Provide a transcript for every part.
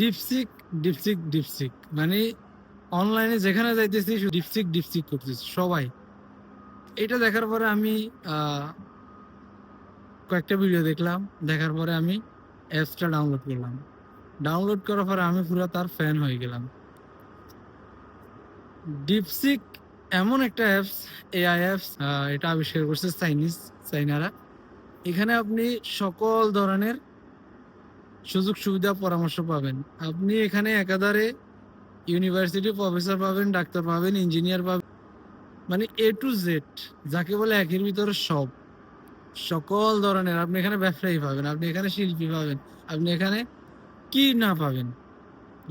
DeepSeek, DeepSeek, DeepSeek. মানে অনলাইনে যেখানে যাইতেছি ডিপসিক, ডিপসিক করতেছে সবাই। এটা দেখার পরে আমি কয়েকটা ভিডিও দেখলাম। দেখার পরে আমি অ্যাপসটা ডাউনলোড করলাম। ডাউনলোড করার পরে আমি পুরা তার ফ্যান হয়ে গেলাম। ডিপসিক এমন একটা অ্যাপস, এআই অ্যাপস এটা আবিষ্কার করছে চাইনিজ, চাইনারা। এখানে আপনি সকল ধরনের সুযোগ সুবিধা পরামর্শ পাবেন। আপনি এখানে একাধারে ইউনিভার্সিটি প্রফেসর পাবেন, ডাক্তার পাবেন, ইঞ্জিনিয়ার পাবেন। মানে এ টু জেড যাকে বলে একের ভিতরে সব। সকল ধরনের আপনি এখানে ব্যবসায়ী পাবেন, আপনি এখানে শিল্পী পাবেন, আপনি এখানে কি না পাবেন।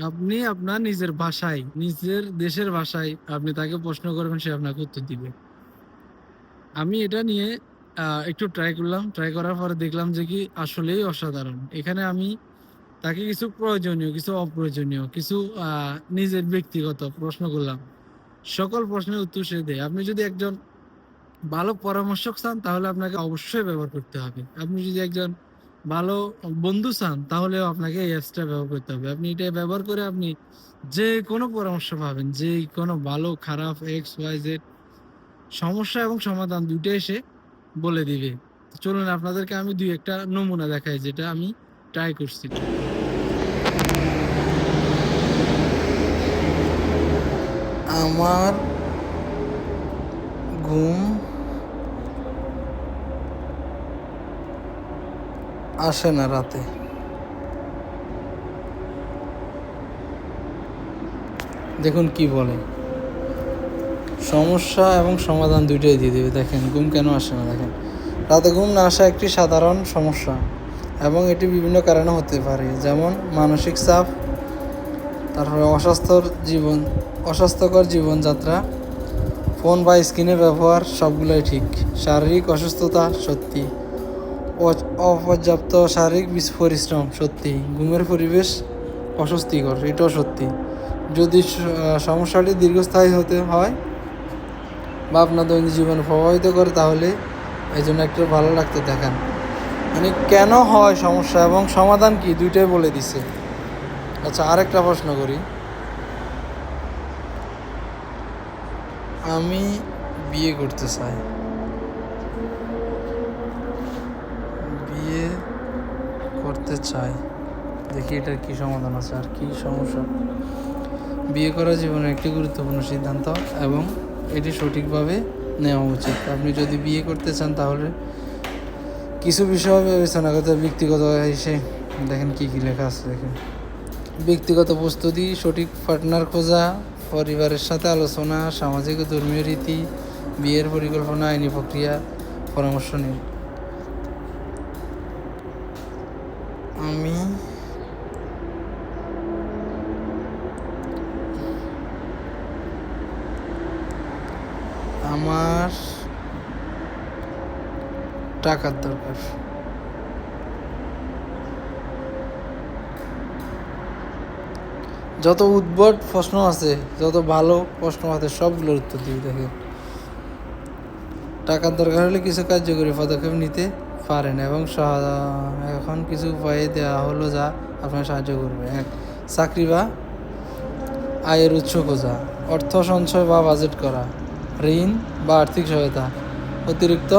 আপনি আপনার নিজের ভাষায়, নিজের দেশের ভাষায় আপনি তাকে প্রশ্ন করবেন সে আপনাকে উত্তর দিবে। আমি এটা নিয়ে একটু ট্রাই করলাম। ট্রাই করার পরে দেখলাম যে কি আসলেই অসাধারণ। এখানে আমি তাকে কিছু প্রয়োজনীয়, কিছু অপ্রয়োজনীয়, কিছু নিজের ব্যক্তিগত প্রশ্ন করলাম। সকল প্রশ্নের উত্তর সে দেয়। আপনি যদি একজন ভালো পরামর্শক চান তাহলে আপনাকে অবশ্যই ব্যবহার করতে হবে। আপনি যদি একজন ভালো বন্ধু চান তাহলেও আপনাকে এই অ্যাপসটা ব্যবহার করতে হবে। আপনি এটা ব্যবহার করে আপনি যে কোনো পরামর্শ পাবেন। যে কোনো ভালো, খারাপ, এক্স, ওয়াই, জেড সমস্যা এবং সমাধান ২ টাই সে বলে দিবে। চলুন আপনাদেরকে আমি দুই একটা নমুনা দেখাই যেটা আমি ট্রাই করছি। আমার ঘুম আসে না রাতে। দেখুন কি বলে। সমস্যা এবং সমাধান দুইটাই দিয়ে দিবে। দেখেন ঘুম কেন আসে না দেখেন। রাতে ঘুম না আসা একটি সাধারণ সমস্যা এবং এটি বিভিন্ন কারণে হতে পারে। যেমন মানসিক চাপ, তারপরে অস্বাস্থ্যর জীবন অস্বাস্থ্যকর জীবনযাত্রা, ফোন বা স্ক্রিনের ব্যবহার সবগুলোই ঠিক। শারীরিক অসুস্থতা সত্যি। অপর্যাপ্ত শারীরিক পরিশ্রম সত্যি। ঘুমের পরিবেশ অস্বস্তিকর এটাও সত্যি। যদি সমস্যাটি দীর্ঘস্থায়ী হতে হয় বা আপনার দৈনন্দিন জীবনে প্রভাবিত করে তাহলে এই জন্য একটু ভালো ডাক্তার দেখান। মানে কেন হয় সমস্যা এবং সমাধান কি দুইটাই বলে দিছে। আচ্ছা আরেকটা প্রশ্ন করি। আমি বিয়ে করতে চাই। বিয়ে করতে চাই। দেখি এটার কি সমাধান আছে আর কি সমস্যা। বিয়ে করা জীবনের একটি গুরুত্বপূর্ণ সিদ্ধান্ত এবং এটি সঠিকভাবে নেওয়া উচিত। আপনি যদি বিয়ে করতে চান তাহলে কিছু বিষয় বিবেচনা করতে ব্যক্তিগত এসে দেখেন কি, কি লেখা আছে দেখেন। ব্যক্তিগত প্রস্তুতি, সঠিক পার্টনার খোঁজা, পরিবারের সাথে আলোচনা, সামাজিক ও ধর্মীয় রীতি, বিয়ের পরিকল্পনা, আইনি প্রক্রিয়া, পরামর্শ নিন। আমি আমার টাকার দরকার। যত উদ্ভট প্রশ্ন আছে, যত ভালো প্রশ্ন আছে সবগুলোর উত্তর দিবে দেখেন। টাকার দরকার হলে কিছু কার্যকরী পদক্ষেপ নিতে পারেন এবং এখন কিছু উপায় দেওয়া হলো যা আপনাকে সাহায্য করবে। এক চাকরি বা আয়ের উৎস খোঁজা, অর্থ সঞ্চয় বা বাজেট করা, ঋণ বা আর্থিক সহায়তা, অতিরিক্ত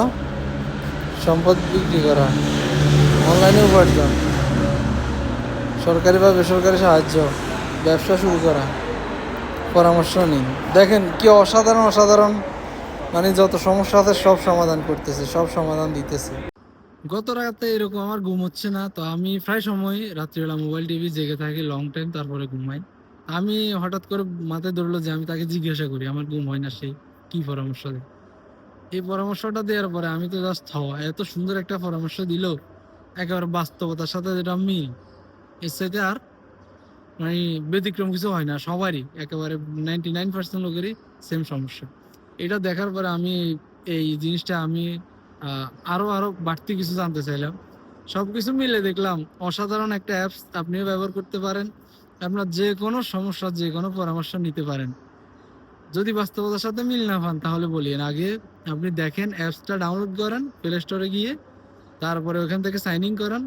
সম্পদ বিক্রি করা, অনলাইনে উপার্জন, সরকারি বা বেসরকারি সাহায্য, ব্যবসা শুরু করা, পরামর্শ নিন। দেখেন কি অসাধারণ, অসাধারণ মানে যত সমস্যা আছে সব সমাধান করতেছে, সব সমাধান দিতেছে। গত রাতে এরকম আমার ঘুম হচ্ছে না। তো আমি প্রায় সময় রাত্রিবেলা মোবাইল, টিভি জেগে থাকি লং টাইম তারপরে ঘুমাই। আমি হঠাৎ করে মাথায় ধরলো যে আমি তাকে জিজ্ঞাসা করি আমার ঘুম হয় না সেই কি পরামর্শ দেয়। এই পরামর্শটা দেওয়ার পরে আমি তো জাস্ট থ এত সুন্দর একটা পরামর্শ দিল একেবারে বাস্তবতার সাথে যেটা মিল এর সাথে আর মানে ব্যতিক্রম কিছু হয় না সবারই একেবারে 99% লোকেরই সেম সমস্যা। এটা দেখার পরে আমি এই জিনিসটা আমি আ আরও, আরও বাড়তি কিছু জানতে চাইলাম। সবকিছু মিলে দেখলাম অসাধারণ একটা অ্যাপস আপনিও ব্যবহার করতে পারেন। আপনার যেকোনো সমস্যার যেকোনো পরামর্শ নিতে পারেন। যদি বাস্তবতার সাথে মিল না পান তাহলে বলিয়েন। আগে আপনি দেখেন অ্যাপসটা ডাউনলোড করেন প্লে স্টোরে গিয়ে। তারপরে ওখান থেকে সাইন ইন করান।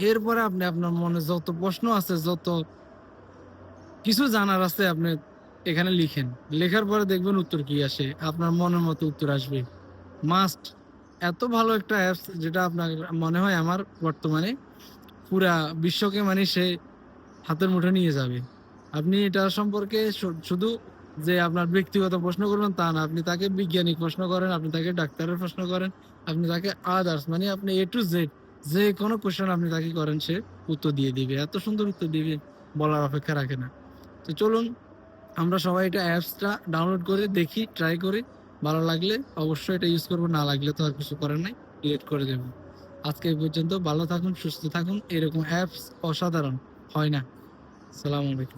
এরপরে আপনি আপনার মনে যত প্রশ্ন আছে যত কিছু জানার আছে আপনি এখানে লিখেন। লেখার পরে দেখবেন উত্তর কি আসে। আপনার মনের মতো উত্তর আসবে। মাস্ট এত ভালো একটা অ্যাপস যেটা আপনার মনে হয় আমার বর্তমানে পুরা বিশ্বকে মানে সে হাতের মুঠে নিয়ে যাবে। আপনি এটা সম্পর্কে শুধু যে আপনার ব্যক্তিগত প্রশ্ন করবেন তা না, আপনি তাকে বিজ্ঞানিক প্রশ্ন করেন, আপনি তাকে ডাক্তারের প্রশ্ন করেন, আপনি তাকে আদার্স মানে আপনি এ টু জেড যে কোনো কোশ্চেন আপনি তাকে করেন সে উত্তর দিয়ে দিবে। এত সুন্দর উত্তর দিবে বলার অপেক্ষা রাখে না। তো চলুন, আমরা সবাই এটা অ্যাপসটা ডাউনলোড করে দেখি ট্রাই করি। ভালো লাগলে অবশ্যই এটা ইউজ করব, না লাগলে তো আর কিছু করার নাই ডিলিট করে দেবো। আজকে এই পর্যন্ত, ভালো থাকুন, সুস্থ থাকুন, এরকম অ্যাপস অসাধারণ, হয় না। সালাম আলাইকুম।